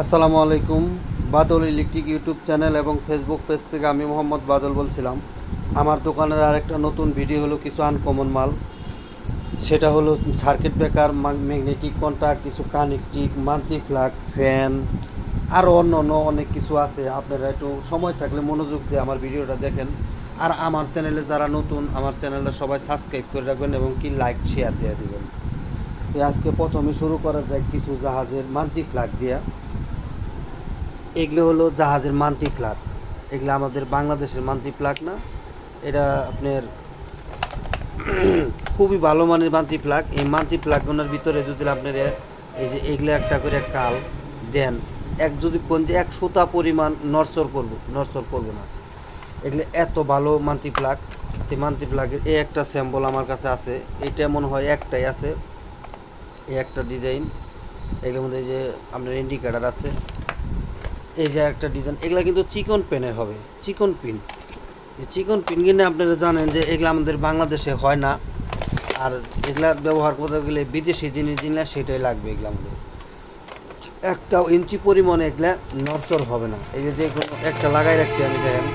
আসসালামু আলাইকুম। Badal electric YouTube channel এবং ফেসবুক পেজ থেকে আমি মোহাম্মদ বাদল বলছিলাম। আমার দোকানের আরেকটা নতুন ভিডিও হলো কিছু আনকমন মাল। সেটা হলো সার্কিট ব্রেকার ম্যাগনেটিক কন্ট্যাক্ট কিছু কানেকটিক ফ্ল্যাগ ফ্যান আরও অন্য অন্য অনেক কিছু আছে। আপনারা একটু সময় থাকলে মনোযোগ দিয়ে আমার ভিডিওটা দেখেন। আর আমার চ্যানেলে যারা নতুন, আমার চ্যানেলটা সবাই সাবস্ক্রাইব করে রাখবেন এবং কি লাইক শেয়ার দিয়ে দেবেন। তো আজকে প্রথমে শুরু করা যায় কিছু জাহাজের মান্থলি ফ্ল্যাগ দিয়া। এগুলো হলো জাহাজের মান্তি ফ্ল্যাগ এগুলো আমাদের বাংলাদেশের মান্তি ফ্ল্যাগ না। এটা আপনার খুবই ভালো মানের মান্তি ফ্ল্যাগ এই মান্তি ফ্ল্যাগগুলোর ভিতরে যদি আপনার এই যে এগুলো একটা করে কাল দেন, এক যদি কোন যে এক সুতা পরিমাণ নরসর করব নরসর করব না। এগুলো এত ভালো মান্তি ফ্ল্যাগ এই মান্তি ফ্ল্যাগের এই একটা স্যাম্পল আমার কাছে আছে। এটা মনে হয় একটাই আছে। এই একটা ডিজাইন এগুলোর মধ্যে যে আপনার ইন্ডিকেটার আছে। এই যে একটা ডিজাইন এগুলা কিন্তু চিকন পেনের হবে, চিকন পিন। চিকন পিন কিনে আপনারা জানেন যে এগুলো আমাদের বাংলাদেশে হয় না। আর এগুলা ব্যবহার করতে গেলে বিদেশি জিনিস জিনিস সেটাই লাগবে এগুলো আমাদের। একটা ইঞ্চি পরিমাণে এগুলা নরচর হবে না। এই যে একটা লাগাই রাখছি আমি দেখেন।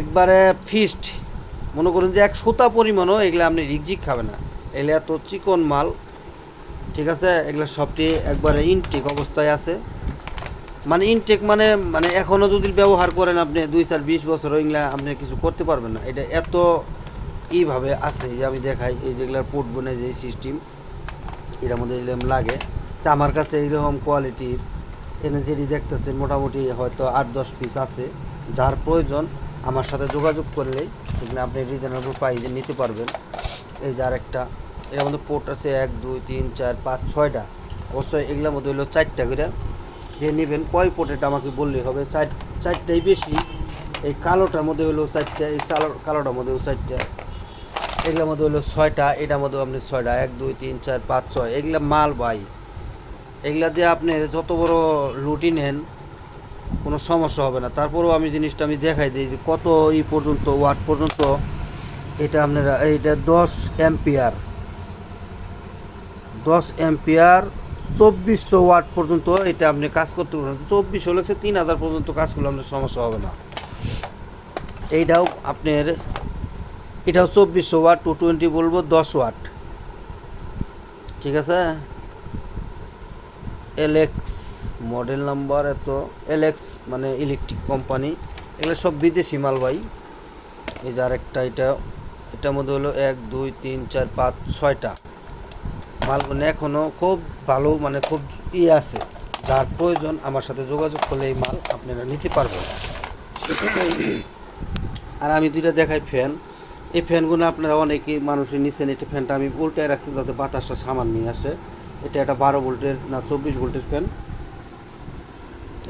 একবারে ফিস্ট, মনে করুন যে এক সুতা পরিমাণও এগুলো আপনি রিকজিক খাবে না। এগুলো এত চিকন মাল, ঠিক আছে? এগুলো সবটি একবারে ইনটেক অবস্থায় আছে। মানে ইনটেক মানে মানে এখনও যদি ব্যবহার করেন আপনি দুই চার বিশ বছর এগুলা আপনি কিছু করতে পারবেন না। এটা এত ইভাবে আছে যে আমি দেখাই, এই যেগুলার পোর্ট বনে যে সিস্টেম এর মধ্যে এরকম লাগে। তা আমার কাছে এইরকম কোয়ালিটির এনে যেটি দেখতেছেন মোটামুটি হয়তো আট দশ পিস আছে। যার প্রয়োজন, আমার সাথে যোগাযোগ করলেই এগুলো আপনি রিজনেবল প্রাইজে নিতে পারবেন। এই যে আরেকটা, এর মধ্যে পোর্ট আছে এক, দুই, তিন, চার, পাঁচ, ছয়টা। অবশ্যই এগুলোর মধ্যে হলো চারটা করে যে নেবেন, কয় পোর্টেটা আমাকে বললেই হবে? চার, চারটাই বেশি। এই কালোটার মধ্যে হলো চারটা, এই চালো, কালোটার মধ্যে হলো চারটা। এগুলোর মধ্যে হলো ছয়টা, এটার মধ্যে আপনি ছয়টা। এক, দুই, তিন, চার, পাঁচ, ছয়। এগুলা মাল বাই এগুলা দিয়ে আপনি যত বড় লুটি নেন, কোনো সমস্যা হবে না। তারপরেও আমি জিনিসটা আমি দেখাই দিই কত ই পর্যন্ত, ওয়াট পর্যন্ত এটা আপনারা, এইটা দশ অ্যাম্পিয়ার দশ অ্যাম্পিয়ার চব্বিশশো ওয়াট পর্যন্ত এটা আপনি কাজ করতে পারবেন। চব্বিশশো লাগছে তিন হাজার পর্যন্ত কাজ করলে আপনার সমস্যা হবে না। এইটাও আপনার, এটাও চব্বিশশো ওয়াট, টু টোয়েন্টি বলব, দশ ওয়াট। ঠিক আছে? এলএক্স মডেল নাম্বার এত এলএক্স মানে ইলেকট্রিক কোম্পানি এগুলো সব বিদেশি মাল ভাই। এই যে আরেকটা, এটা, এটার মধ্যে হলো এক, দুই, তিন, চার, পাঁচ, ছয়টা। মালগুলো এখনও খুব ভালো মানে খুব ই আছে। যার প্রয়োজন আমার সাথে যোগাযোগ করলে এই মাল আপনারা নিতে পারবেন। আর আমি দুইটা দেখাই ফ্যান। এই ফ্যানগুলো আপনারা অনেকেই মানুষই নিচ্ছেন এটা ফ্যানটা আমি উল্টায় রাখছি যাতে বাতাসটা সামান নিয়ে আসে। এটা একটা বারো ভোল্টের না, চব্বিশ ভোল্টের ফ্যান।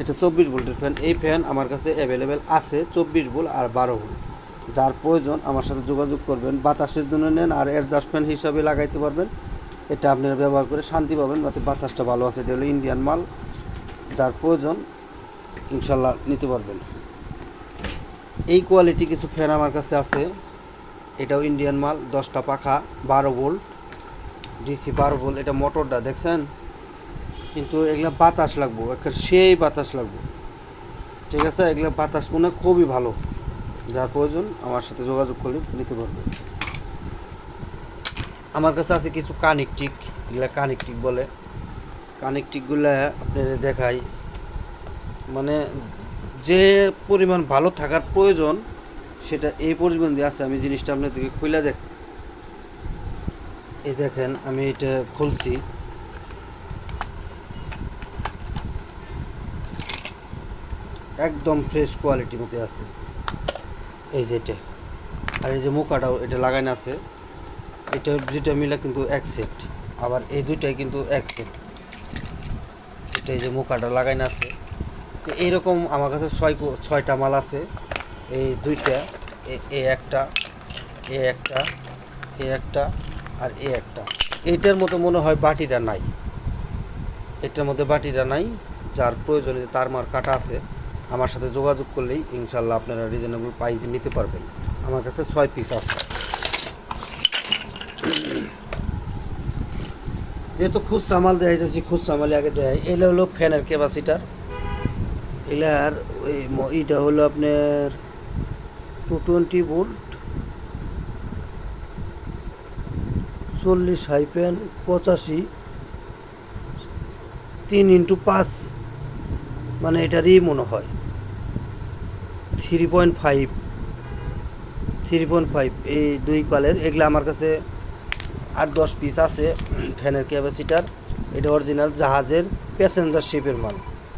এটা চব্বিশ ভোল্টের ফ্যান। এই ফ্যান আমার কাছে অ্যাভেলেবেল আছে, চব্বিশ ভোল্ট আর বারো ভোল্ট। যার প্রয়োজন আমার সাথে যোগাযোগ করবেন। বাতাসের জন্য নেন আর অ্যাডজাস্ট ফ্যান হিসাবে লাগাইতে পারবেন। এটা আপনারা ব্যবহার করে শান্তি পাবেন, যাতে বাতাসটা ভালো আছে। এটা হলো ইন্ডিয়ান মাল, যার প্রয়োজন, ইনশাল্লাহ নিতে পারবেন। এই কোয়ালিটি কিছু ফ্যান আমার কাছে আছে। এটাও ইন্ডিয়ান মাল, দশটা পাখা, বারো ভোল্ট ডিসি বারো ভোল্ট এটা মোটরটা দেখছেন? কিন্তু এগুলো বাতাস লাগবো একটা সেই বাতাস লাগবো। ঠিক আছে? এগুলো বাতাস মনে খুবই ভালো। যার প্রয়োজন, আমার সাথে যোগাযোগ করলে নিতে পারবে। আমার কাছে আছে কিছু কানেকটিক, এগুলা কানেকটিক বলে। কানেকটিকগুলো আপনাদের দেখাই। মানে যে পরিমাণ ভালো থাকার প্রয়োজন, সেটা এই পরিমাণ দিয়ে আছে। আমি জিনিসটা আপনাদেরকে খুলে দেখ এই দেখেন, আমি এটা খুলছি। একদম ফ্রেশ কোয়ালিটির মধ্যে আছে। এই যে এটা। আর এই যে মুখাটাও, এটা লাগানো আছে। এটা দুইটা মিলে কিন্তু এক সেট আবার এই দুইটাই কিন্তু এক সেট এটা এই যে মুখাটা লাগানো আছে। তো এইরকম আমার কাছে ছয় ছয়টা মাল আছে। এই দুইটা, এ- একটা, এ একটা এ একটা আর এ একটা। এইটার মতো মনে হয় বাটিটা নাই। এটার মধ্যে বাটিটা নাই, যার প্রয়োজনে তার মার কাটা আছে, আমার সাথে যোগাযোগ করলেই ইনশাল্লাহ আপনারা রিজনেবল প্রাইজে নিতে পারবেন। আমার কাছে ছয় পিস আছে। যেহেতু খুচরা সামাল দেয় যাচ্ছি খুচরা মালে আগে দেয় এগুলো হলো ফ্যানের ক্যাপাসিটার। এগুলার ওই এটা হলো আপনার টু টোয়েন্টি ভোল্ট, চল্লিশ হাইপেন পঁচাশি, তিন ইন্টু পাঁচ মানে এটারই মনে হয়। Three point five, three point five, এই দুই কলের। এগুলো আমার কাছে আট দশ পিস আছে ফ্যানের ক্যাপাসিটার এটা অরিজিনাল জাহাজের প্যাসেঞ্জার শিপের মাল।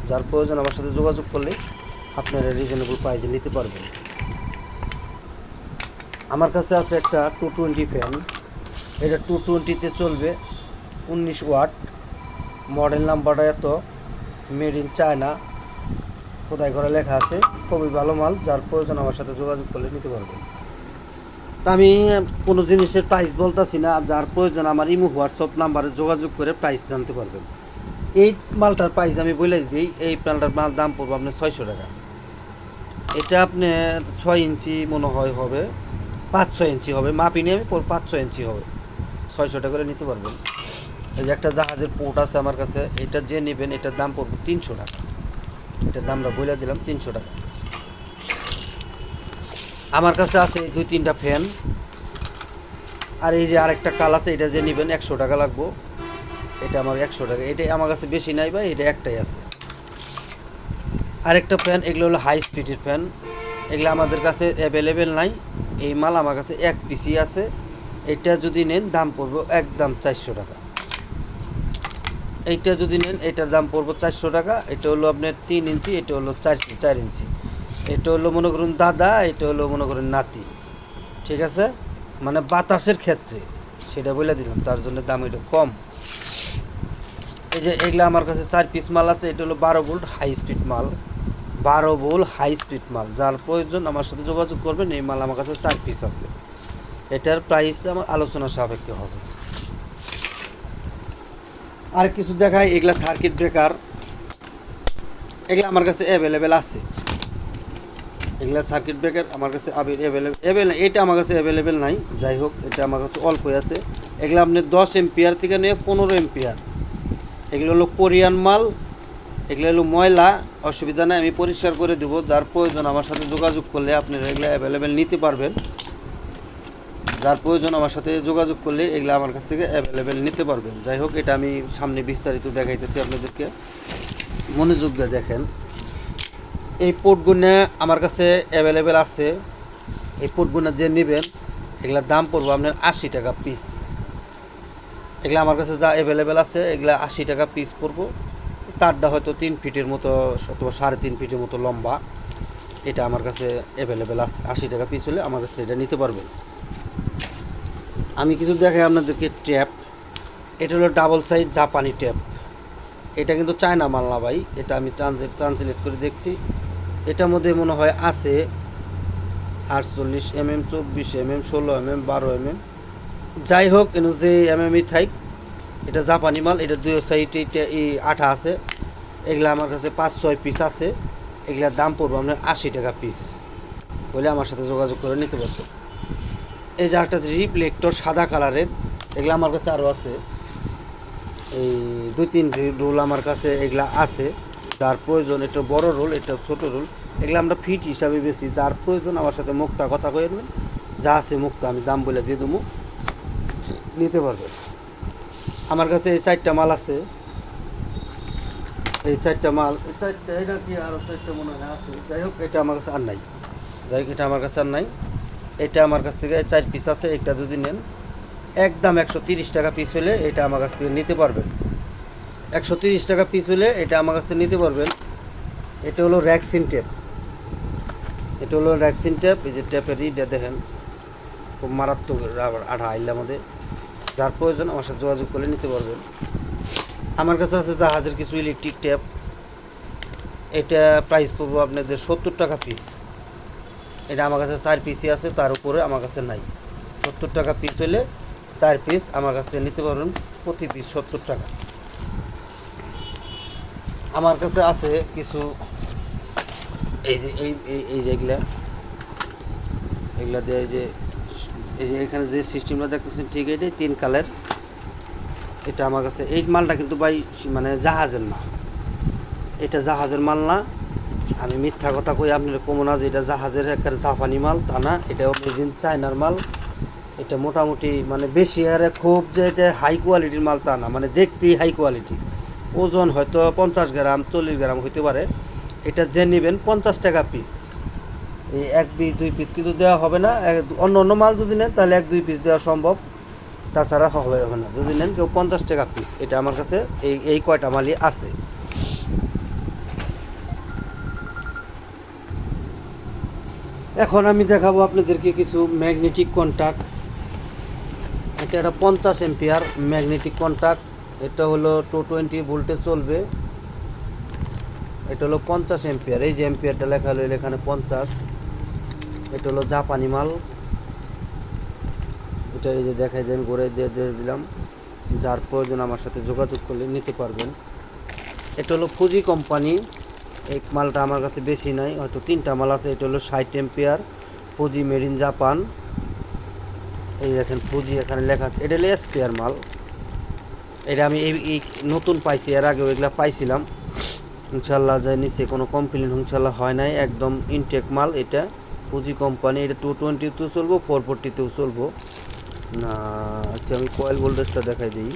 যার প্রয়োজন, আমার সাথে যোগাযোগ করলে আপনারা রিজনেবল প্রাইজে নিতে পারবেন। আমার কাছে আছে একটা টু টোয়েন্টি ফ্যান এটা টু টোয়েন্টিতে চলবে। উনিশ ওয়াট। মডেল নাম্বারটা এত। মেড ইন চায়না খোদাই করে লেখা আছে। খুবই ভালো মাল। যার প্রয়োজন, আমার সাথে যোগাযোগ করলে নিতে পারবেন। তা আমি কোনো জিনিসের প্রাইস বলতেছি না যার প্রয়োজন আমার ইমো হোয়াটসঅ্যাপ নাম্বারে যোগাযোগ করে প্রাইস জানতে পারবেন। এই মালটার প্রাইস আমি বলে দিই, এই মালটার মাল দাম পড়বে আপনার ছয়শো টাকা। এটা আপনি ছয় ইঞ্চি মনে হয় হবে, পাঁচ ছয় ইঞ্চি হবে, মাপি নিয়ে আমি পাঁচ ছয় ইঞ্চি হবে। ছয়শো টাকা করে নিতে পারবেন। এই যে একটা জাহাজের পোর্ট আছে আমার কাছে, এটা যে নেবেন, এটার দাম পড়বে তিনশো টাকা। এটার দামটা বলে দিলাম, তিনশো টাকা। আমার কাছে আছে দুই তিনটা ফ্যান। আর এই যে আরেকটা কাল আছে, এটা যে নেবেন একশো টাকা লাগবো। এটা আমার একশো টাকা। এটা আমার কাছে বেশি নাই বা এটা একটাই আছে। আরেকটা ফ্যান, এগুলো হলো হাই স্পিডের ফ্যান। এগুলো আমাদের কাছে অ্যাভেলেবেল নাই। এই মাল আমার কাছে এক পিসি আছে। এটা যদি নেন, দাম পড়বে একদম চারশো টাকা। এইটা যদি নেন, এটার দাম পড়বে চারশো টাকা। এটা হলো আপনার তিন ইঞ্চি, এটা হলো চার চার ইঞ্চি। এটা হলো মনে করুন দাদা, এটা হলো মনে করুন নাতি। ঠিক আছে? মানে বাতাসের ক্ষেত্রে, সেটা বলে দিলাম, তার জন্য দাম এটা কম। এই যে এগুলো আমার কাছে চার পিস মাল আছে, এটা হলো বারো ভোল্ট হাই স্পিড মাল। বারো ভোল্ট হাই স্পিড মাল, যার প্রয়োজন আমার সাথে যোগাযোগ করবেন, এই মাল আমার কাছে চার পিস আছে। এটার প্রাইস আমার আলোচনা সাপেক্ষে হবে। আর কিছু দেখায় এগুলা সার্কিট ব্রেকার এগুলা আমার কাছে অ্যাভেলেবেল আছে। এগুলা সার্কিট ব্রেকার আমার কাছে অ্যাভেলেবেল এটা আমার কাছে অ্যাভেলেবেল নাই। যাই হোক, এটা আমার কাছে অল্পই আছে। এগুলো আপনি দশ এমপিয়ার থেকে নিয়ে পনেরো এমপিয়ার এগুলো হলো কোরিয়ান মাল, এগুলো হলো ময়লা। অসুবিধা নেই, আমি পরিষ্কার করে দেবো। যার প্রয়োজন আমার সাথে যোগাযোগ করলে আপনারা এগুলো অ্যাভেলেবেল নিতে পারবেন। যার প্রয়োজন আমার সাথে যোগাযোগ করলে এগুলো আমার কাছ থেকে অ্যাভেলেবেল নিতে পারবেন। যাই হোক, এটা আমি সামনে বিস্তারিত দেখাইতেছি আপনাদেরকে। মনোযোগ দিয়ে দেখেন। এই পোর্টগুলো আমার কাছে অ্যাভেলেবেল আছে। এই পোর্টগুলো যে নেবেন, এগুলার দাম পড়ব আপনার আশি টাকা পিস এগুলো আমার কাছে যা অ্যাভেলেবেল আছে, এগুলা আশি টাকা পিস পড়ব। তারটা হয়তো তিন ফিটের মতো, অথবা সাড়ে তিন ফিটের মতো লম্বা। এটা আমার কাছে অ্যাভেলেবেল আছে, আশি টাকা পিস হলে আমার কাছে এটা নিতে পারবেন। আমি কিছু দেখাই আপনাদেরকে ট্যাপ এটা হলো ডাবল সাইজ জাপানি ট্যাপ এটা কিন্তু চায়না মাল না ভাই, এটা আমি ট্রান্সলেট করে দেখছি। এটার মধ্যে মনে হয় আছে আটচল্লিশ এম এম চব্বিশ এম এম ষোলো এম এম বারো এম এম যাই হোক, এন যে এম এমই থাক এটা জাপানি মাল, এটা দুই সাইডে এই আঠা আছে। এগুলো আমার কাছে পাঁচ, ছয় পিস আছে। এগুলার দাম পড়ব আপনার আশি টাকা পিস। বলে আমার সাথে যোগাযোগ করে নিতে পারতো এই যে একটা রিফ্লেক্টর সাদা কালারের, এগুলো আমার কাছে আরও আছে। এই দুই, তিন রোল আমার কাছে এগুলা আছে। যার প্রয়োজন এটা বড় রোল এটা ছোট রোল, এগুলো আমরা ফিট হিসাবে বেশি। যার প্রয়োজন, আমার সাথে মুখটা কথা কয়ে নেবেন। যা আছে মুক্তা, আমি দাম বলে দিয়ে দেবো। নিতে পারবে। আমার কাছে এই চারটা মাল আছে। এই চারটা মাল, এই চারটা, এটা কি আরও চারটা মনে হয়? আছে। যাই হোক, এটা আমার কাছে আর নাই। যাই হোক, এটা আমার কাছে আর নাই। এটা আমার কাছ থেকে চার পিস আছে এটা যদি নেন, একদম একশো তিরিশ টাকা পিস হলে এটা আমার কাছ থেকে নিতে পারবেন। একশো তিরিশ টাকা পিস হলে এটা আমার কাছ থেকে নিতে পারবেন। এটা হলো র্যাক্সিন টেপ এটা হলো র্যাক্সিন টেপ এই যে টেপের ইটা দেখেন, খুব মারাত্মক রাবার আঠা আইলে আমাদের যার প্রয়োজন আমার সাথে যোগাযোগ করে নিতে পারবেন। আমার কাছে আছে জাহাজের কিছু ইলেকট্রিক ট্যাপ এটা প্রাইস পড়ব আপনাদের সত্তর টাকা পিস এটা আমার কাছে চার পিসই আছে, তার উপরে আমার কাছে নাই। সত্তর টাকা পিস হলে চার পিস আমার কাছ নিতে পারবেন, প্রতি পিস সত্তর টাকা। আমার কাছে আছে কিছু, এই যে, এই, এই- যেগুলা এগুলা। দিয়ে যে, এই যে এখানে যে সিস্টেমটা দেখতেছেন, ঠিক এটাই তিন কালার এটা আমার কাছে, এই মালটা কিন্তু ভাই মানে জাহাজের না। এটা জাহাজের মাল না। আমি মিথ্যা কথা কই আপনার কমো না যে এটা জাহাজের একটা জাপানি মাল, তা না। এটা অরিজিন চায়নার মাল। এটা মোটামুটি মানে বেশি আরে খুব যে এটা হাই কোয়ালিটির মাল তা না। মানে দেখতেই হাই কোয়ালিটি ওজন হয়তো পঞ্চাশ গ্রাম, চল্লিশ গ্রাম হইতে পারে। এটা যে নেবেন পঞ্চাশ টাকা পিস এই এক পিস দুই পিস কিন্তু দেওয়া হবে না। অন্য অন্য মাল যদি নেন, তাহলে এক, দুই পিস দেওয়া সম্ভব। তাছাড়া হবে হবে না। যদি নেন কেউ পঞ্চাশ টাকা পিস এটা আমার কাছে এই এই কয়টা মালই আছে। এখন আমি দেখাবো আপনাদেরকে কিছু ম্যাগনেটিক কন্ট্যাক্ট এটা একটা পঞ্চাশ এম্পিয়ার ম্যাগনেটিক কন্ট্যাক্ট এটা হলো টু টোয়েন্টি ভোল্টে চলবে। এটা হলো পঞ্চাশ এম্পিয়ার এই যে এম্পিয়ারটা লেখা হলো এখানে পঞ্চাশ। এটা হলো জাপানি মাল। এটা এই যে দেখাই দেন ঘুরে দিয়ে দিয়ে দিলাম। যার প্রয়োজন আমার সাথে যোগাযোগ করলে নিতে পারবেন। এটা হলো ফুজি কোম্পানি এই মালটা আমার কাছে বেশি নাই, হয়তো তিনটা মাল আছে। এটা হলো ষাট ampere Fuji made in Japan এই দেখেন ফুজি এখানে লেখা আছে। এটা হলো এসপিআর মাল। এটা আমি এই নতুন পাইছি, এর আগেও এগুলা পাইছিলাম। ইনশাল্লাহ যাই নিচে কোনো কমপ্লেন ইনশাল্লাহ হয় নাই। একদম ইনটেক মাল এটা ফুজি কোম্পানি এটা টু টোয়েন্টিতেও চলবো ফোর ফোরটিতেও চলবো। না আচ্ছা আমি কয়েল ভোল্টেজটা দেখাই দিই।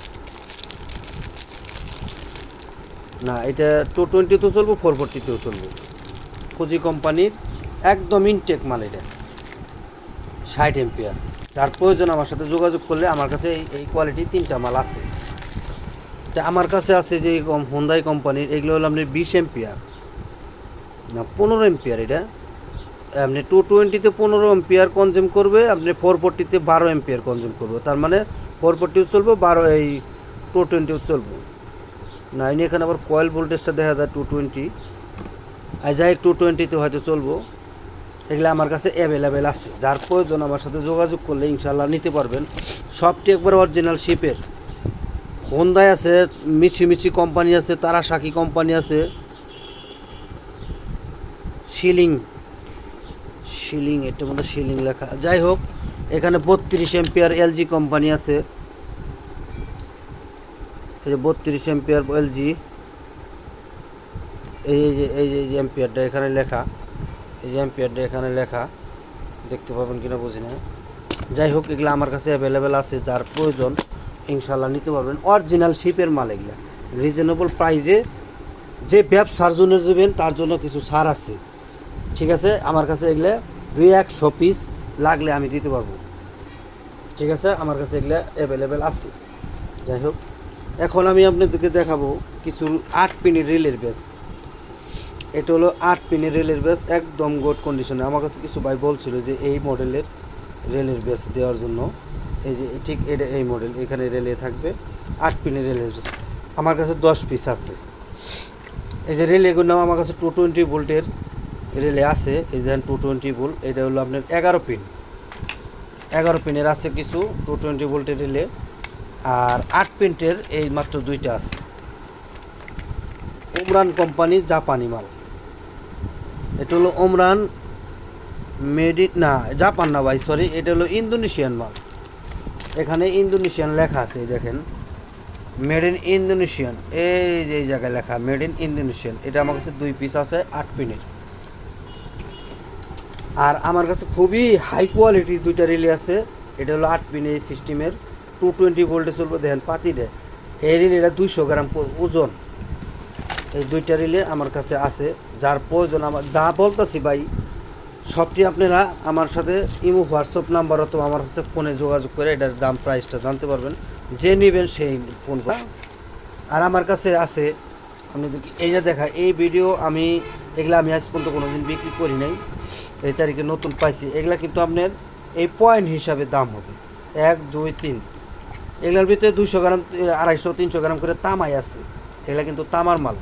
না, এটা টু টোয়েন্টিতেও চলবো ফোর ফোরটিতেও চলবো। ফুজি কোম্পানির একদম ইনটেক মাল এটা। ষাট এম্পিয়ার যার প্রয়োজন আমার সাথে যোগাযোগ করলে আমার কাছে এই কোয়ালিটি তিনটা মাল আছে। তা আমার কাছে আছে যে হোন্দাই কোম্পানির এগুলো হলো আপনি বিশ এম্পিয়ার না, পনেরো এম্পিয়ার এটা। আপনি টু টোয়েন্টিতে পনেরো এম্পিয়ার কনজিউম করবে, আপনি ফোর ফোরটিতে বারো এম্পিয়ার কনজিউম করবে। তার মানে ফোর ফোরটিও চলবে, বারো এই টু টোয়েন্টিও চলবে। না ইনি এখানে আবার কয়েল ভোল্টেজটা দেখা যায় টু টোয়েন্টি আর যাই টু টোয়েন্টিতে হয়তো চলবো। এগুলো আমার কাছে অ্যাভেলেবেল আছে। যার প্রয়োজন, আমার সাথে যোগাযোগ করলে ইনশাল্লাহ নিতে পারবেন। সবটি একবার অরিজিনাল শিপের হোন্দাই আছে মিছি মিছি কোম্পানি আছে তারাসাকি কোম্পানি আছে। শিলিং শিলিং এটার মধ্যে শিলিং লেখা। যাই হোক, এখানে বত্রিশ এম্পিয়ার এলজি কোম্পানি আছে। এই যে বত্রিশ এম্পিয়ার এলজি এই যে এই যে এই যে এখানে লেখা। এই যে এম্পিয়ারটা এখানে লেখা। দেখতে পাবেন কিনা বুঝি না। যাই হোক, এগুলো আমার কাছে অ্যাভেলেবেল আছে, যার প্রয়োজন। ইনশাল্লাহ নিতে পারবেন। অরিজিনাল শিপের মাল এগুলো। রিজনেবল প্রাইজে যে ব্যবসার জন্য দেবেন তার জন্য কিছু ছাড় আছে। ঠিক আছে? আমার কাছে এগুলো দুই একশো পিস লাগলে আমি দিতে পারব। ঠিক আছে? আমার কাছে এগুলো অ্যাভেলেবেল আছে। যাই হোক, এখন আমি আপনাদেরকে দেখাবো কিছু আট পিনের রেলের বেস এটা হলো আট পিনের রেলের বেস একদম গুড কন্ডিশনে আমার কাছে কিছু ভাই বলছিল যে এই মডেলের রেলের বেস দেওয়ার জন্য। এই যে ঠিক এটা এই মডেল এখানে রেলে থাকবে, আট পিনের রেলের আমার কাছে দশ পিস আছে। এই যে রেল এগুলো নাম আমার কাছে টু টোয়েন্টি ভোল্টের রেলে আছে। এই যে টু টোয়েন্টি ভোল্ট এটা হলো আপনার এগারো পিন এগারো পিনের আছে কিছু টু টোয়েন্টি ভোল্টের রেলে আর আট পিন্টের এই মাত্র দুইটা আছে। ওমরান কোম্পানি জাপানি মাল। এটা হলো ওমরান মেড না জাপান না ভাই সরি এটা হলো ইন্দোনেশিয়ান মাল। এখানে ইন্দোনেশিয়ান লেখা আছে দেখেন। মেড ইন ইন্দোনেশিয়ান এই যে, এই জায়গায় লেখা মেড ইন ইন্দোনেশিয়ান এটা আমার কাছে দুই পিস আছে, আট পিনের। আর আমার কাছে খুবই হাই কোয়ালিটির দুইটা রিলে আছে। এটা হলো আট পিন এই সিস্টেমের। টু টোয়েন্টি ভোল্টে চলবে, দেখেন, পাতি দেয়। এই রিলে এটা দুইশো গ্রাম ওজন। এই দুইটা রিলে আমার কাছে আছে। যার প্রয়োজন আমার যা বলতেছি ভাই সবটি আপনারা আমার সাথে ইমো, হোয়াটসঅ্যাপ নাম্বার অথবা আমার সাথে ফোনে যোগাযোগ করে এটার দাম, প্রাইসটা জানতে পারবেন। যে নেবেন সেই ফোন আর আমার কাছে আছে, আপনি আপনাদেরকে এইটা দেখা, এই ভিডিও আমি, এগুলা আমি আজ পর্যন্ত কোনো দিন বিক্রি করি নাই। এই তারিখে নতুন পাইছি। এগুলা কিন্তু আপনার এই পয়েন্ট হিসাবে দাম হবে। এক, দুই, তিন। এগুলোর ভিতরে দুইশো গ্রাম, আড়াইশো, তিনশো গ্রাম করে তামাই আছে। এগুলা কিন্তু তামার মাল।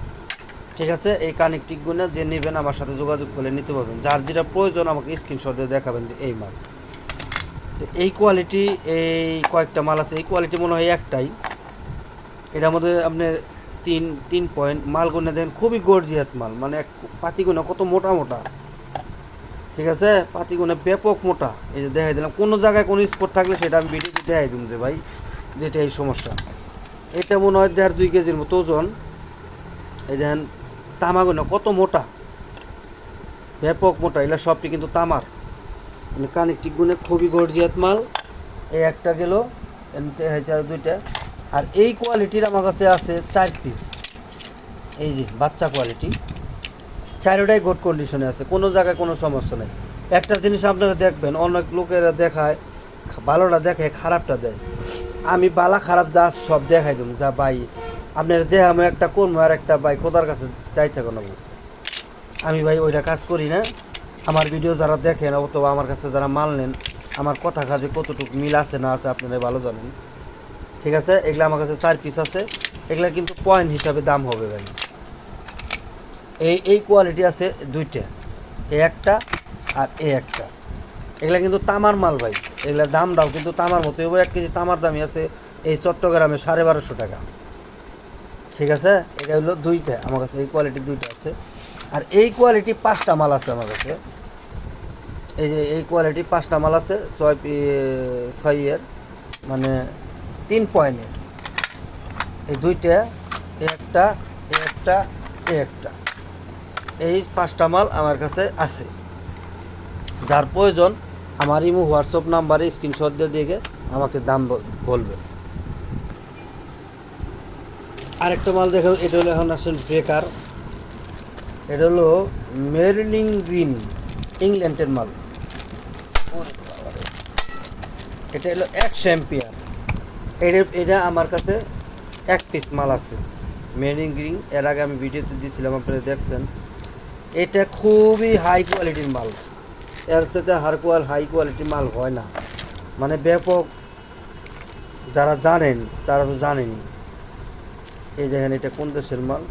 ঠিক আছে? এই কানেকটিকগুলো যে নেবেন আমার সাথে যোগাযোগ করলে নিতে পারবেন। যার যেটা প্রয়োজন আমাকে স্ক্রিনশট দিয়ে দেখাবেন যে এই মাল। তো এই কোয়ালিটি এই কয়েকটা মাল আছে। এই কোয়ালিটি মনে হয় একটাই। এটার মধ্যে আপনার তিন তিন পয়েন্ট মাল মালগুলো দেখেন, খুবই গর্জিয়াত মাল। মানে এক পাতিগুলো কত মোটা মোটা। ঠিক আছে? পাতি পাতিগুলো ব্যাপক মোটা। এই যে দেখাই দিলাম, কোনো জায়গায় কোনো স্পট থাকলে সেটা আমি ভিডিওতে দেখাই দিম যে ভাই, যেটা এই সমস্যা। এটা মনে হয় দেড় দুই কেজির মতো ওজন। এই দেখেন তামাগুলো কত মোটা? ব্যাপক মোটা এগুলো সবটি কিন্তু তামার। মানে কানেকটিক গুণে খুবই গর্জিয়াত মাল। এই একটা গেল এমনিতে হয়েছে আর দুইটা। আর এই কোয়ালিটির আমার কাছে আছে চার পিস এই যে, বাচ্চা কোয়ালিটি চারোটাই গুড কন্ডিশনে আছে, কোনো জায়গায় কোনো সমস্যা নেই। একটা জিনিস আপনারা দেখবেন, অনেক লোকেরা দেখায়, ভালোটা দেখে, খারাপটা দেয়। আমি বালা খারাপ যা সব দেখাই দেবো, যা ভাই আপনারা দেখামো একটা করব আর একটা ভাই খোদার কাছে থাকো নেব আমি ভাই ওইটা কাজ করি না। আমার ভিডিও যারা দেখেন অথবা আমার কাছে যারা মাল নেন, আমার কথা কাজে কতটুকু মিল আছে না আছে আপনারা ভালো জানেন। ঠিক আছে? এগুলো আমার কাছে চার পিস আছে। এগুলো কিন্তু পয়েন্ট হিসাবে দাম হবে ভাই। এই এই কোয়ালিটি আছে দুইটা। এই একটা আর এই একটা। এগুলা কিন্তু তামার মাল ভাই। এগুলার দামটাও কিন্তু তামার মতো এক কেজি তামার দামই আছে এই চট্টগ্রামে সাড়ে বারোশো টাকা। ঠিক আছে? এটা হলো দুইটা, আমার কাছে এই কোয়ালিটি দুইটা আছে। আর এই কোয়ালিটি পাঁচটা মাল আছে আমার কাছে। এই যে এই কোয়ালিটি পাঁচটা মাল আছে, ছয় পি- ছয় এর মানে তিন পয়েন্টের এই দুইটা একটা একটা একটা। এই পাঁচটা মাল আমার কাছে আছে। যার প্রয়োজন, আমার ইমো হোয়াটসঅ্যাপ নাম্বারে স্ক্রিনশট দিয়ে দিয়ে আমাকে দাম বল- বলবেন আরেকটা মাল দেখো, এটা হলো এখন আসেন ব্রেকার এটা হলো মেরিলিং গ্রিন ইংল্যান্ডের মাল। এটা হলো এক শ্যাম্পিয়ার এটা এটা আমার কাছে এক পিস মাল আছে। মেরিলিং গ্রিন এর আগে আমি ভিডিওতে দিয়েছিলাম আপনারা দেখছেন। এটা খুবই হাই কোয়ালিটির মাল। এর সাথে হার কোয়াল হাই কোয়ালিটির মাল হয় না। মানে ব্যাপক যারা জানেন, তারা তো জানেনই। এই দেখেন এটা কোন দেশের মাল?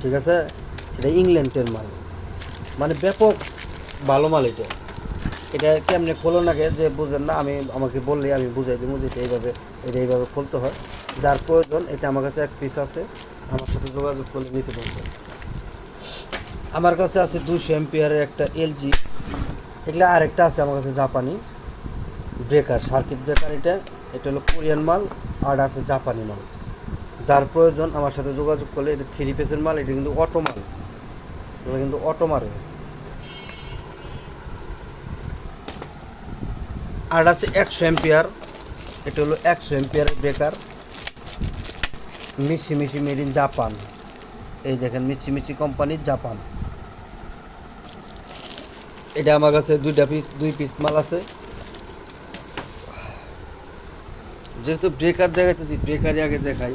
ঠিক আছে? এটা ইংল্যান্ডের মাল। মানে ব্যাপক ভালো মাল এটা। এটা কেমনে খোলো নাকি যে বুঝেন না, আমি আমাকে বললে আমি বুঝাই দিই যে এটা এইভাবে এটা এইভাবে খুলতে হয়। যার প্রয়োজন, এটা আমার কাছে এক পিস আছে। আমার সাথে যোগাযোগ করলে নিতে পারবেন আমার কাছে আছে দুশো এমপিয়ারের একটা এলজি এগুলা আরেকটা আছে আমার কাছে জাপানি। ব্রেকার, সার্কিট ব্রেকার এটা। এটা হলো কোরিয়ান মাল। আর আছে জাপানি মাল। যার প্রয়োজন আমার সাথে যোগাযোগ করলে এটা থ্রি পিসের মাল, এটা কিন্তু অটো মাল। এটা কিন্তু অটো মারে আর আছে একশো এম্পিয়ার এটা হলো একশো এম্পিয়ারের ব্রেকার মিশি মিশি মেড ইন জাপান এই দেখেন মিচি মিচি কোম্পানির জাপান এটা আমার কাছে দুইটা পিস দুই পিস মাল আছে। যেহেতু ব্রেকার দেখাইতেছি ব্রেকারই আগে দেখাই।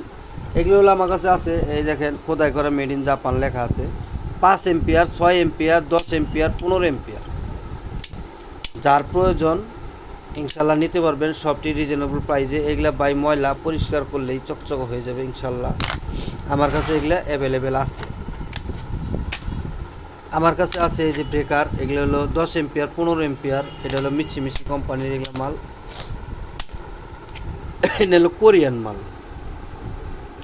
এগুলো হলো আমার কাছে আছে, এই দেখেন, খোদাই করা মেড ইন জাপান লেখা আছে। পাঁচ এম্পিয়ার ছয় এম্পিয়ার দশ এম্পিয়ার পনেরো এম্পিয়ার যার প্রয়োজন, ইনশাল্লাহ নিতে পারবেন, সবটি রিজনেবল প্রাইজে এগুলা বাই ময়লা, পরিষ্কার করলেই চকচক হয়ে যাবে, ইনশাল্লাহ। আমার কাছে এগুলা অ্যাভেলেবেল আছে। আমার কাছে আছে এই যে ব্রেকার এগুলো হলো দশ এম্পিয়ার পনেরো এম্পিয়ার এটা হলো মিচি মিচি কোম্পানির এগুলো মাল। এটা হলো কোরিয়ান মাল।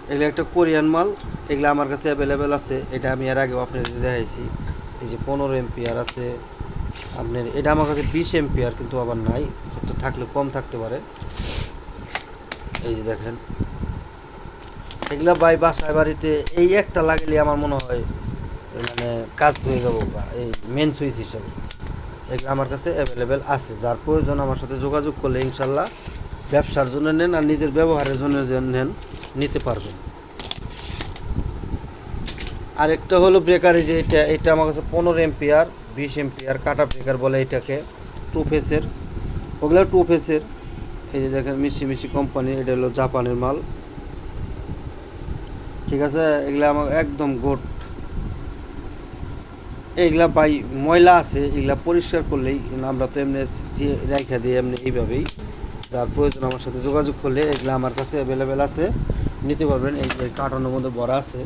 এগুলো একটা কোরিয়ান মাল, এগুলো আমার কাছে অ্যাভেলেবেল আছে। এটা আমি এর আগেও আপনাদের দেখাইছি। এই যে পনেরো এম্পিয়ার আছে। আপনার, এটা আমার কাছে বিশ এম্পিয়ার কিন্তু আবার নাই। হয়তো থাকলে কম থাকতে পারে। এই যে দেখেন। এগুলা বাই বাসায়, বাড়িতে এই একটা লাগলে আমার মনে হয় মানে কাজ হয়ে যাব বা এই মেন সুইচ হিসাবে। এগুলো আমার কাছে অ্যাভেলেবেল আছে। যার প্রয়োজন আমার সাথে যোগাযোগ করলে ইনশাল্লাহ ব্যবসার জন্য নেন আর নিজের ব্যবহারের জন্য যে নেন, নিতে পারবেন। আরেকটা হলো ব্রেকার যে এটা এটা আমার কাছে পনেরো এম্পিয়ার বিশ এম্পিয়ার কাটা ব্রেকার বলে এটাকে টু ফেসের ওগুলো টু ফেসের এই যে দেখেন মিশি মিশি কোম্পানি এটা হলো জাপানের মাল। ঠিক আছে? এগুলো আমার একদম গোট এইগুলা বাই ময়লা আছে, এগুলা পরিষ্কার করলেই আমরা তো এমনি রেখা দিই এমনি এইভাবেই যার প্রয়োজন আমার সাথে যোগাযোগ করলে এগুলো আমার কাছে অ্যাভেলেবেল আছে। নিতে পারবেন, এই যে কার্টনের মধ্যে ভরা আছে।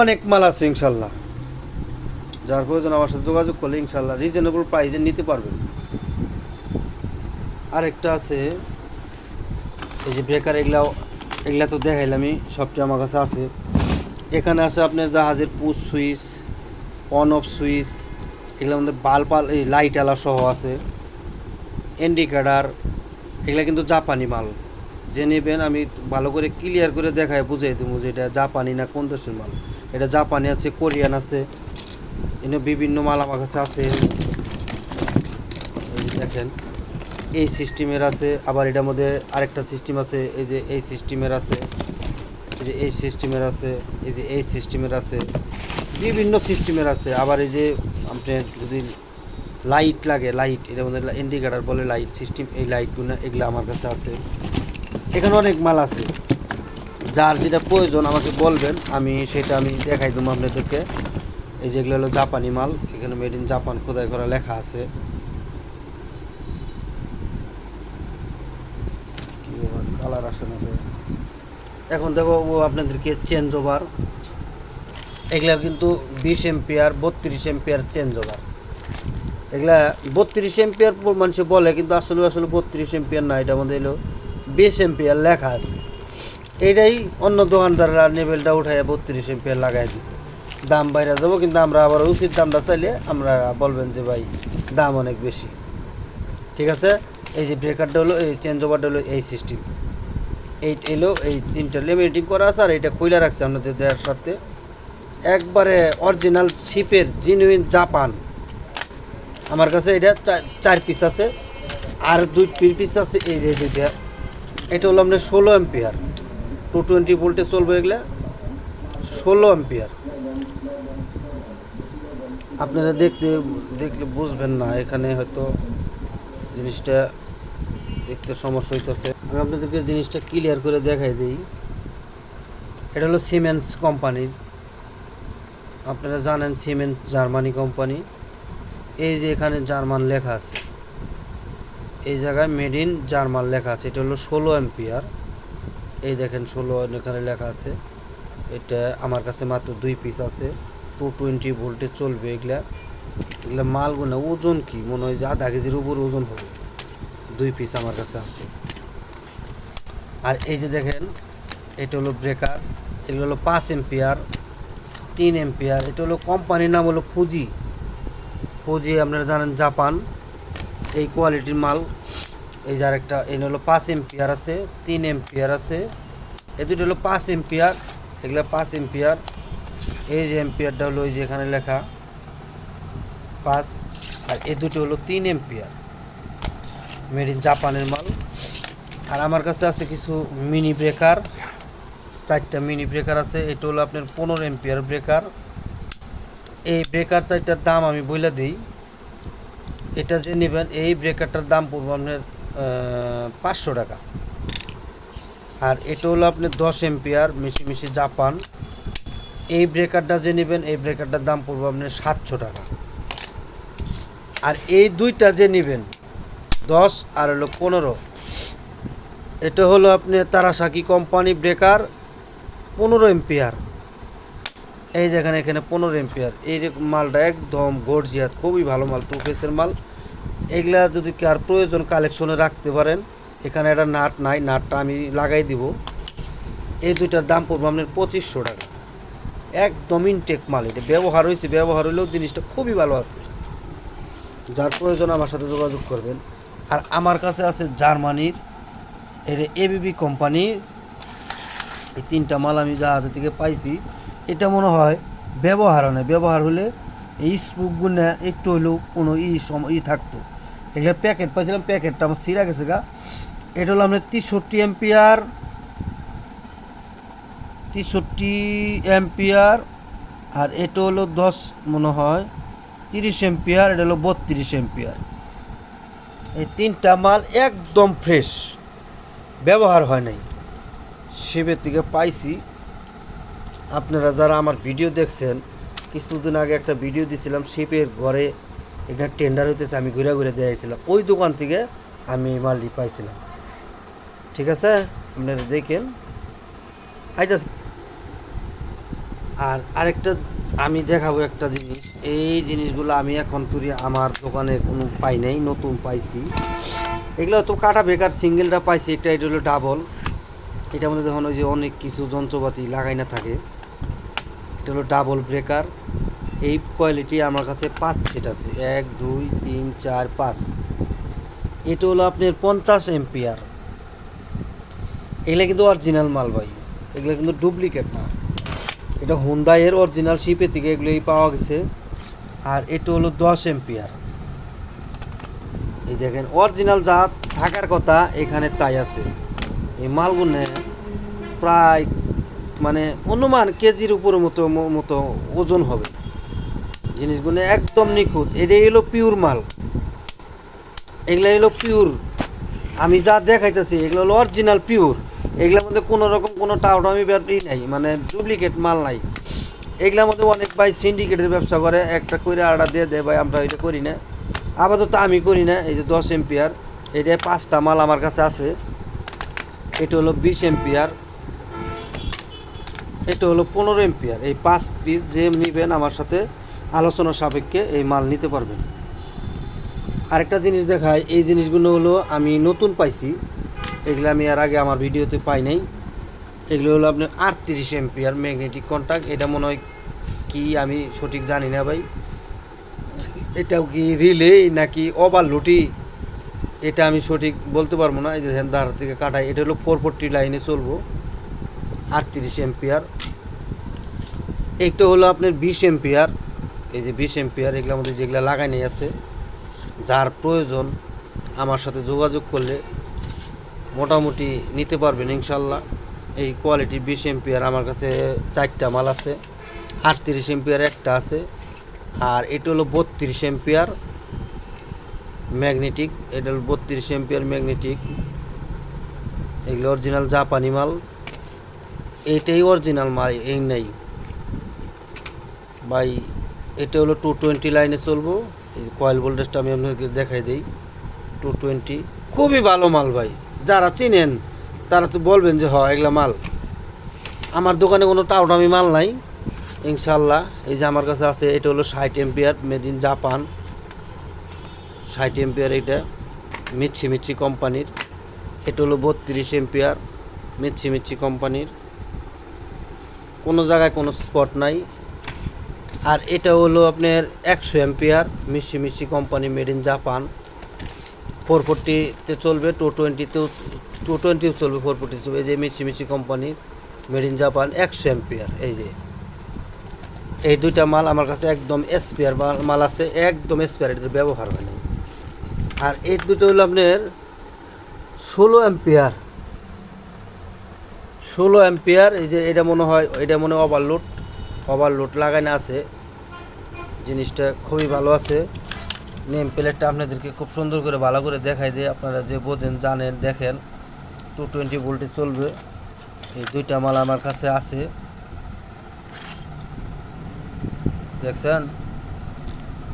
অনেক মাল আছে ইনশাল্লাহ। যার প্রয়োজন আমার সাথে যোগাযোগ করলে ইনশাল্লাহ রিজনেবল প্রাইসে নিতে পারবেন। আরেকটা আছে, এই যে ব্রেকার এগুলা এগুলা তো দেখাইলামই, সবটি আমার কাছে আছে। এখানে আছে আপনার জাহাজের push switch on off switch, এগুলোর মধ্যে বাল্ব এই লাইট আলা সহ আছে। ইন্ডিকেটার এগুলা কিন্তু জাপানি মাল। যে নেবেন, আমি ভালো করে ক্লিয়ার করে দেখায়, বুঝাই দেবো যে এটা জাপানি না কোন দেশের মাল। এটা জাপানি আছে, কোরিয়ান আছে, এনে বিভিন্ন মাল আমার কাছে আছে দেখেন, এই সিস্টেমের আছে, আবার এটার মধ্যে আরেকটা সিস্টেম আছে, এই যে এই সিস্টেমের আছে, এই যে এই সিস্টেমের আছে, এই যে এই সিস্টেমের আছে, বিভিন্ন সিস্টেমের আছে। আবার এই যে আপনি যদি লাইট লাগে লাইট এটা মধ্যে ইন্ডিকেটার বলে লাইট সিস্টেম এই লাইটগুলো এগুলো আমার কাছে আছে। এখানে অনেক মাল আছে। যার যেটা প্রয়োজন আমাকে বলবেন, আমি সেটা আমি দেখাই দেবো আপনাদেরকে। এই যেগুলো হলো জাপানি মাল, এখানে মেড ইন জাপান খোদাই করা লেখা আছে। কালার আসে না এখন দেখো, ও আপনাদেরকে চেঞ্জ ওভার এগুলা কিন্তু বিশ এম্পিয়ার বত্রিশ এম্পিয়ার চেঞ্জ ওভার এগুলা বত্রিশ এম্পিয়ার মানুষে বলে, কিন্তু আসলে আসলে বত্রিশ এম্পিয়ার না, এটা আমাদের এলো বিশ এম্পিয়ার লেখা আছে। এইটাই অন্য দোকানদাররা লেভেলটা উঠায় বত্রিশ এম্পিয়ার লাগাই দিত দাম বাইরে যাব, কিন্তু আমরা আবার উচিত দামটা চাইলে আমরা বলবেন যে ভাই, দাম অনেক বেশি। ঠিক আছে? এই যে ব্রেকারটা হলো, এই চেঞ্জ ওভারটা হলো এই সিস্টেম এই এলো, এই তিনটা লেমিনেটিং করা আছে, আর এটা কইলা রাখছে আপনাদের দেওয়ার সাথে একবারে অরিজিনাল শিপের জিনুইন জাপান আমার কাছে এটা চার পিস আছে। আর দুই পিস আছে, এই যে দুইটা এটা হলো আপনার ষোলো এম্পিয়ার টু টোয়েন্টি ভোল্টে চলবে এগুলা। ষোলো এম্পিয়ার আপনারা দেখতে, দেখলে বুঝবেন না, এখানে হয়তো জিনিসটা দেখতে সমস্যা হইতেছে। আমি আপনাদেরকে জিনিসটা ক্লিয়ার করে দেখাই দিই। এটা হলো সিমেন্স কোম্পানির আপনারা জানেন সিমেন্স জার্মানি কোম্পানি এই যে এখানে জার্মান লেখা আছে। এই জায়গায় মেড ইন জার্মান লেখা আছে। এটা হলো ষোলো এম্পিয়ার এই দেখেন ষোলো এখানে লেখা আছে। এটা আমার কাছে মাত্র দুই পিস আছে। টু টোয়েন্টি ভোল্টে চলবে এগুলা। এগুলা মালগুলো ওজন কি? মনে হয় যে আধা কেজির উপর ওজন হবে। দুই পিস আমার কাছে আছে। আর এই যে দেখেন, এটা হলো ব্রেকার এগুলো হলো পাঁচ এম্পিয়ার তিন এম্পিয়ার এটা হলো কোম্পানির নাম হলো ফুজি ফুজি আপনারা জানেন জাপান, এই কোয়ালিটির মাল। এই যার একটা এই হলো পাঁচ এম্পিয়ার আছে, তিন এম্পিয়ার আছে। এ দুটো হলো পাঁচ এম্পিয়ার, এগুলো পাঁচ এম্পিয়ার। এই যে এম্পিয়ারটা হলো এই যে এখানে লেখা, পাঁচ, আর এ দুটো হলো তিন এম্পিয়ার। মেড ইন জাপানের মাল। আর আমার কাছে আছে কিছু মিনি ব্রেকার চারটা মিনি ব্রেকার আছে, এটা হলো আপনার পনেরো এম্পিয়ার ব্রেকার এই ব্রেকার সাইটটার দাম আমি বলে দিই। এটা যে নেবেন, এই ব্রেকারটার দাম পড়বে আপনার পাঁচশো টাকা। আর এটা হলো আপনার দশ এম্পিয়ার মিশি মিশি জাপান। এই ব্রেকারটা যে নেবেন, এই ব্রেকারটার দাম পড়বে আপনার সাতশো টাকা। আর এই দুইটা যে নেবেন, দশ আর হলো পনেরো, এটা হলো আপনি তারাসাকি কোম্পানি ব্রেকার পনেরো এম্পিয়ার এই দেখেন এখানে পনেরো এম্পিয়ার এই মালটা একদম গর্জিয়াত, খুবই ভালো মাল টু ফেসের মাল। এগুলা যদি কার প্রয়োজন কালেকশনে রাখতে পারেন, এখানে একটা নাট নাই, নাটটা আমি লাগাই দিব। এই দুইটার দাম পড়বে আপনার পঁচিশশো টাকা। একদম ইনটেক মাল এটা। ব্যবহার হয়েছে, ব্যবহার হলেও জিনিসটা খুবই ভালো আছে। যার প্রয়োজন আমার সাথে যোগাযোগ করবেন। আর আমার কাছে আছে জার্মানির, এটা এবিবি কোম্পানির এই তিনটা মাল আমি জাহাজ থেকে পাইছি। এটা মনে হয় ব্যবহার হয় ব্যবহার হলে এই স্পুকগুলো একটু হলেও কোনো ই সম ই থাকতো। এগুলো প্যাকেট পাইছিলাম প্যাকেটটা আমার সিরা গেছে গা। এটা হলো আপনার তেষট্টি এম্পিয়ার তেষট্টি এম্পিয়ার আর এটা হলো দশ, মনে হয় তিরিশ এম্পিয়ার এটা হলো বত্রিশ এম্পিয়ার এই তিনটা মাল একদম ফ্রেশ ব্যবহার হয় নাই। শিবের থেকে পাইছি। আপনারা যারা আমার ভিডিও দেখছেন, কিছুদিন আগে একটা ভিডিও দিয়েছিলাম শিপের ঘরে এটা টেন্ডার হইতেছে, আমি ঘুরে ঘুরে দিয়েছিলাম ওই দোকান থেকে আমি মালটি পাইছিলাম। ঠিক আছে? আপনারা দেখেন। আইতা আর আরেকটা আমি দেখাবো একটা জিনিস। এই জিনিসগুলো আমি এখন তুই আমার দোকানে কোনো পাই নাই, নতুন পাইছি। এগুলো তো কাটা বেকার, সিঙ্গেলটা পাইছি একটা এটা হলো ডাবল এটা মধ্যে দেখুন, ওই যে অনেক কিছু যন্ত্রপাতি লাগাই না থাকে। এটা হলো ডাবল ব্রেকার এই কোয়ালিটি আমার কাছে পাঁচ সেট আছে। এক, দুই, তিন, চার, পাঁচ। এটা হলো আপনার পঞ্চাশ এম্পিয়ার এগুলো কিন্তু অরিজিনাল মাল ভাই। এগুলো কিন্তু ডুপ্লিকেট না। এটা হুন্দাইয়ের অরিজিনাল শিপে থেকে এগুলোই পাওয়া গেছে। আর এটা হলো দশ এম্পিয়ার এই দেখেন অরিজিনাল যা থাকার কথা এখানে তাই আছে। এই মালগুনে প্রায় মানে অনুমান কেজির উপর মতো মতো ওজন হবে। জিনিসগুলো একদম নিখুঁত। এটাই হলো পিওর মাল। এগুলো হলো পিওর আমি যা দেখাইতেছি, এগুলো হলো অরিজিনাল পিওর এগুলোর মধ্যে কোনো রকম কোনো টাউটামি ব্যাপারই নাই মানে ডুপ্লিকেট মাল নাই। এগুলোর মধ্যে অনেক ভাই সিন্ডিকেটের ব্যবসা করে, একটা করে আড়া দিয়ে দেয়, ভাই, আমরা এটা করি না। আপাতত আমি করি না, এই যে দশ এম্পিয়ার এটা পাঁচটা মাল আমার কাছে আছে। এটা হলো বিশ এম্পিয়ার এটা হলো পনেরো এম্পিয়ার এই পাঁচ পিস যে নেবেন আমার সাথে আলোচনা সাপেক্ষে এই মাল নিতে পারবেন। আরেকটা জিনিস দেখায় এই জিনিসগুলো হলো আমি নতুন পাইছি। এগুলো আমি আর আগে আমার ভিডিওতে পাই নাই। এগুলো হলো আপনার আটত্রিশ এম্পিয়ার ম্যাগনেটিক কন্ট্যাক্ট এটা মনে হয় কি আমি সঠিক জানি না ভাই। এটাও কি রিলে নাকি ওভারলোডই এটা আমি সঠিক বলতে পারব না। এই যে ধার থেকে কাটাই, এটা হলো ফোর ফোরটি লাইনে চলবো। আটত্রিশ এম্পিয়ার। একটা হলো আপনার বিশ এম্পিয়ার। এই যে বিশ এম্পিয়ার, এগুলোর মধ্যে যেগুলো লাগাইনি আছে, যার প্রয়োজন আমার সাথে যোগাযোগ করলে মোটামুটি নিতে পারবেন ইনশাল্লাহ। এই কোয়ালিটি বিশ এম্পিয়ার আমার কাছে চারটা মাল আছে, আটত্রিশ এম্পিয়ার একটা আছে, আর এটা হলো বত্রিশ এম্পিয়ার ম্যাগনেটিক। এটা হলো বত্রিশ এম্পিয়ার ম্যাগনেটিক। এগুলো অরিজিনাল জাপানি মাল। এইটাই অরিজিনাল মাল, এই নেই। ভাই, এটা হলো টু টোয়েন্টি লাইনে চলবো। এই কয়েল ভোল্টেজটা আমি আপনাকে দেখাই দিই। টু টোয়েন্টি খুবই ভালো মাল ভাই। যারা চিনেন, তারা তো বলবেন যে হ এগুলা মাল। আমার দোকানে কোনো টাউটামি মাল নাই ইনশাল্লাহ এই যে আমার কাছে আছে, এটা হলো ষাট এম্পিয়ার মেড ইন জাপান ষাট এম্পিয়ার এটা মিচ্ছি মিচ্ছি কোম্পানির। এটা হলো বত্রিশ এম্পিয়ার, মিচ্ছি মিচ্ছি কোম্পানির। কোনো জায়গায় কোনো স্পট নাই। আর এটা হলো আপনার একশো এম্পিয়ার মিষ্টি মিষ্টি company made in Japan four ফোরটিতে চলবে টু টোয়েন্টিতেও টু টোয়েন্টিও চলবে ফোর ফোরটি চলবে। এই যে মিষ্টি মিষ্টি কোম্পানি মেড ইন জাপান একশো এম্পিয়ার এই যে। এই দুইটা মাল আমার কাছে একদম এসপিয়ার মাল আছে, একদম এসপিয়ার এটার ব্যবহার হয় না আর এই দুটো হলো আপনার ষোলো অ্যাম্পিয়ার ষোলো অ্যাম্পিয়ার, এই যে এটা মনে হয়, এটা মনে হয় ওভারলোড ওভারলোড লাগানো আছে। জিনিসটা খুবই ভালো আছে। নেম প্লেটটা আপনাদেরকে খুব সুন্দর করে ভালো করে দেখাই দিয়ে। আপনারা যে বোঝেন, জানেন, দেখেন টু টোয়েন্টি ভোল্টে চলবে। এই দুইটা মাল আমার কাছে আছে। দেখছেন?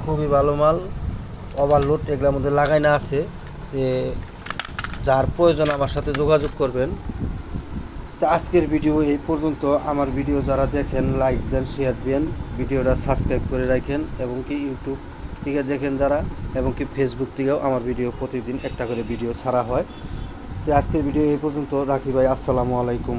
খুবই ভালো মাল। ওভারলোড এগুলোর মধ্যে লাগাই না আছে যার প্রয়োজন আমার সাথে যোগাযোগ করবেন। তো আজকের ভিডিও এই পর্যন্ত। আমার ভিডিও যারা দেখেন লাইক দেন শেয়ার দেন ভিডিওটা সাবস্ক্রাইব করে রাখেন এবং কি ইউটিউব থেকে দেখেন যারা এবং কি ফেসবুক থেকেও আমার ভিডিও প্রতিদিন একটা করে ভিডিও ছাড়া হয়। তো আজকের ভিডিও এই পর্যন্ত। রাখি ভাই, আসসালামু আলাইকুম।